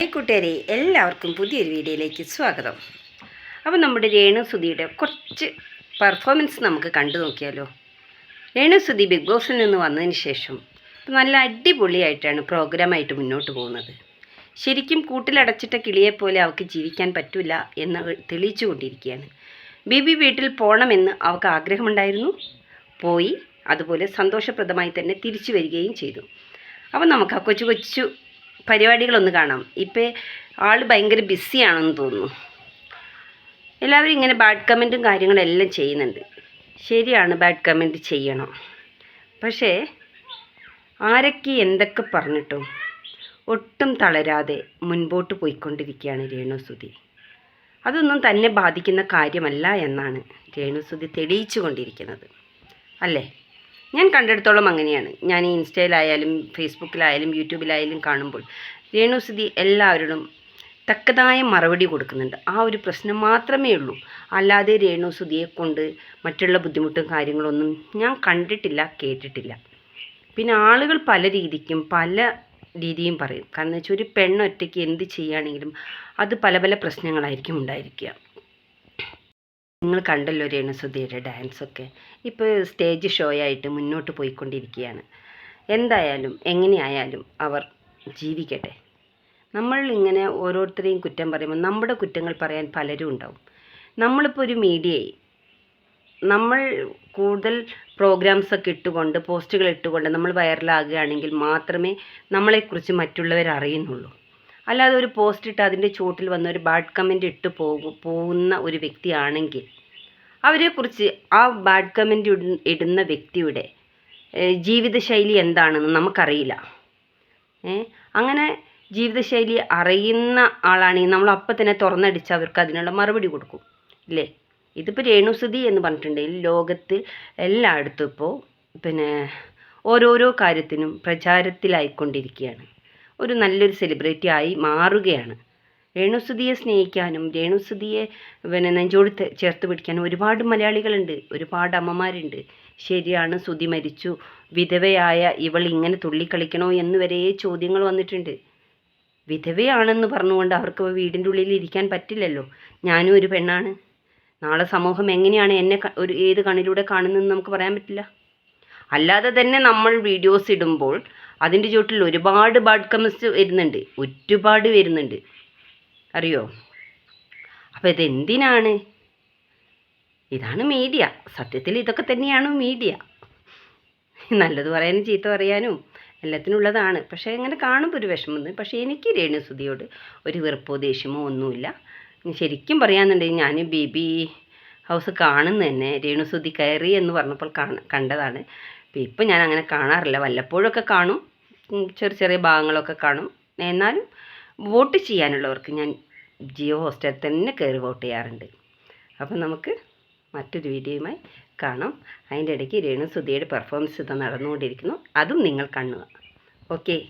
കൂട്ടുകാരെ എല്ലാവർക്കും പുതിയൊരു വീഡിയോയിലേക്ക് സ്വാഗതം. അപ്പോൾ നമ്മുടെ രേണു സുധിയുടെ കുറച്ച് പെർഫോമൻസ് നമുക്ക് കണ്ടു നോക്കിയാലോ. രേണു സുധി ബിഗ് ബോസിൽ നിന്ന് വന്നതിന് ശേഷം നല്ല അടിപൊളിയായിട്ടാണ് പ്രോഗ്രാമായിട്ട് മുന്നോട്ട് പോകുന്നത്. ശരിക്കും കൂട്ടിലടച്ചിട്ട കിളിയെപ്പോലെ അവൾക്ക് ജീവിക്കാൻ പറ്റില്ല എന്ന് തെളിയിച്ചു കൊണ്ടിരിക്കുകയാണ്. ബിബി വീട്ടിൽ പോകണമെന്ന് അവൾക്ക് ആഗ്രഹമുണ്ടായിരുന്നു. പോയി അതുപോലെ സന്തോഷപ്രദമായി തന്നെ തിരിച്ചു വരികയും ചെയ്തു. അപ്പോൾ നമുക്ക് ആ കൊച്ചു കൊച്ചു പരിപാടികളൊന്ന് കാണാം. ഇപ്പം ആൾ ഭയങ്കര ബിസിയാണെന്ന് തോന്നുന്നു. എല്ലാവരും ഇങ്ങനെ ബാഡ് കമന്റും കാര്യങ്ങളെല്ലാം ചെയ്യുന്നുണ്ട്. ശരിയാണ് ബാഡ് കമന്റ് ചെയ്യണം. പക്ഷേ ആരൊക്കെ എന്തൊക്കെ പറഞ്ഞിട്ടും ഒട്ടും തളരാതെ മുൻപോട്ട് പോയിക്കൊണ്ടിരിക്കുകയാണ് രേണുസുതി അതൊന്നും തന്നെ ബാധിക്കുന്ന കാര്യമല്ല എന്നാണ് രേണുസുതി തെളിയിച്ചു കൊണ്ടിരിക്കുന്നത്. അല്ലേ? ഞാൻ കണ്ടെടുത്തോളം അങ്ങനെയാണ്. ഞാൻ ഈ ഇൻസ്റ്റയിലായാലും ഫേസ്ബുക്കിലായാലും യൂട്യൂബിലായാലും കാണുമ്പോൾ രേണുസുതി എല്ലാവരോടും തക്കതായ മറുപടി കൊടുക്കുന്നുണ്ട്. ആ ഒരു പ്രശ്നം മാത്രമേ ഉള്ളൂ. അല്ലാതെ രേണുസുതിയെ കൊണ്ട് മറ്റുള്ള ബുദ്ധിമുട്ടും കാര്യങ്ങളൊന്നും ഞാൻ കണ്ടിട്ടില്ല കേട്ടിട്ടില്ല. പിന്നെ ആളുകൾ പല രീതിക്കും പല രീതിയും പറയും. കാരണം വെച്ചാൽ ഒരു പെണ്ണൊറ്റയ്ക്ക് എന്ത് ചെയ്യുകയാണെങ്കിലും അത് പല പല പ്രശ്നങ്ങളായിരിക്കും ഉണ്ടായിരിക്കുക. നിങ്ങൾ കണ്ടല്ലോ രേണുസുധയുടെ ഡാൻസൊക്കെ. ഇപ്പോൾ സ്റ്റേജ് ഷോ ആയിട്ട് മുന്നോട്ട് പോയിക്കൊണ്ടിരിക്കുകയാണ്. എന്തായാലും എങ്ങനെയായാലും അവർ ജീവിക്കട്ടെ. നമ്മൾ ഇങ്ങനെ ഓരോരുത്തരെയും കുറ്റം പറയുമ്പോൾ നമ്മുടെ കുറ്റങ്ങൾ പറയാൻ പലരും ഉണ്ടാവും. നമ്മളിപ്പോൾ ഒരു മീഡിയയെ നമ്മൾ കൂടുതൽ പ്രോഗ്രാംസ് ഒക്കെ ഇട്ടുകൊണ്ട് പോസ്റ്റുകൾ ഇട്ടുകൊണ്ട് നമ്മൾ വൈറലാകുകയാണെങ്കിൽ മാത്രമേ നമ്മളെക്കുറിച്ച് മറ്റുള്ളവർ അറിയുന്നുള്ളൂ. അല്ലാതെ ഒരു പോസ്റ്റ് ഇട്ട് അതിന്റെ ചുവട്ടിൽ വന്ന ഒരു ബാഡ് കമന്റ് ഇട്ട് പോകും പോകുന്ന ഒരു വ്യക്തിയാണെങ്കിൽ അവരെക്കുറിച്ച് ആ ബാഡ് കമന്റ് ഇടുന്ന വ്യക്തിയുടെ ജീവിതശൈലി എന്താണെന്ന് നമുക്കറിയില്ല. അങ്ങനെ ജീവിതശൈലി അറിയുന്ന ആളാണെങ്കിൽ നമ്മൾ അപ്പം തന്നെ തുറന്നടിച്ച് അവർക്ക് അതിനുള്ള മറുപടി കൊടുക്കും. ഇല്ലേ? ഇതിപ്പോൾ രേണുസുതി എന്ന് പറഞ്ഞിട്ടുണ്ടെങ്കിൽ ലോകത്ത് എല്ലായിടത്തും ഇപ്പോൾ പിന്നെ ഓരോരോ കാര്യത്തിനും പ്രചാരത്തിലായിക്കൊണ്ടിരിക്കുകയാണ്. ഒരു നല്ലൊരു സെലിബ്രിറ്റി ആയി മാറുകയാണ്. രേണുസുതിയെ സ്നേഹിക്കാനും രേണുസുതിയെ പിന്നെ നെഞ്ചോട് ചേർത്ത് പിടിക്കാനും ഒരുപാട് മലയാളികളുണ്ട് ഒരുപാട് അമ്മമാരുണ്ട്. ശരിയാണ് സുതി മരിച്ചു. വിധവയായ ഇവൾ ഇങ്ങനെ തുള്ളിക്കളിക്കണോ എന്ന് വരെ ചോദ്യങ്ങൾ വന്നിട്ടുണ്ട്. വിധവയാണെന്ന് പറഞ്ഞുകൊണ്ട് അവർക്ക് വീടിന്റെ ഉള്ളിൽ ഇരിക്കാൻ പറ്റില്ലല്ലോ. ഞാനും ഒരു പെണ്ണാണ്. നാളെ സമൂഹം എങ്ങനെയാണ് എന്നെ ഒരു ഏത് കണ്ണിലൂടെ കാണുന്നതെന്ന് നമുക്ക് പറയാൻ പറ്റില്ല. അല്ലാതെ തന്നെ നമ്മൾ വീഡിയോസ് ഇടുമ്പോൾ അതിന്റെ ചുവട്ടിൽ ഒരുപാട് ബാഡ് കമൻസ് വരുന്നുണ്ട്. ഒരുപാട് വരുന്നുണ്ട്. അറിയോ? അപ്പോൾ ഇതെന്തിനാണ്? ഇതാണ് മീഡിയ. സത്യത്തിൽ ഇതൊക്കെ തന്നെയാണ് മീഡിയ. നല്ലത് പറയാനും ചീത്ത പറയാനും എല്ലാത്തിനുള്ളതാണ്. പക്ഷേ ഇങ്ങനെ കാണുമ്പോൾ ഒരു വിഷമം. പക്ഷേ എനിക്ക് രേണുസുതിയോട് ഒരു വെറുപ്പോ ദേഷ്യമോ ഒന്നുമില്ല. ശരിക്കും പറയാന്നുണ്ടെങ്കിൽ ഞാൻ ബി ബി ഹൗസ് കാണുന്ന തന്നെ രേണുസുതി കയറി എന്ന് പറഞ്ഞപ്പോൾ കാണ കണ്ടതാണ്. ഇപ്പം ഞാൻ അങ്ങനെ കാണാറില്ല. വല്ലപ്പോഴൊക്കെ കാണും. ചെറിയ ചെറിയ ഭാഗങ്ങളൊക്കെ കാണും. എന്നാലും വോട്ട് ചെയ്യാനുള്ളവർക്ക് ഞാൻ ജിയോ ഹോസ്റ്റലിൽ തന്നെ കയറി വോട്ട് ചെയ്യാറുണ്ട്. അപ്പം നമുക്ക് മറ്റൊരു വീഡിയോയുമായി കാണാം. അതിന്റെ ഇടയ്ക്ക് രേണു സുധിയുടെ പെർഫോമൻസ് ഇത് നടന്നുകൊണ്ടിരിക്കുന്നു. അതും നിങ്ങൾ കാണുക. ഓക്കെ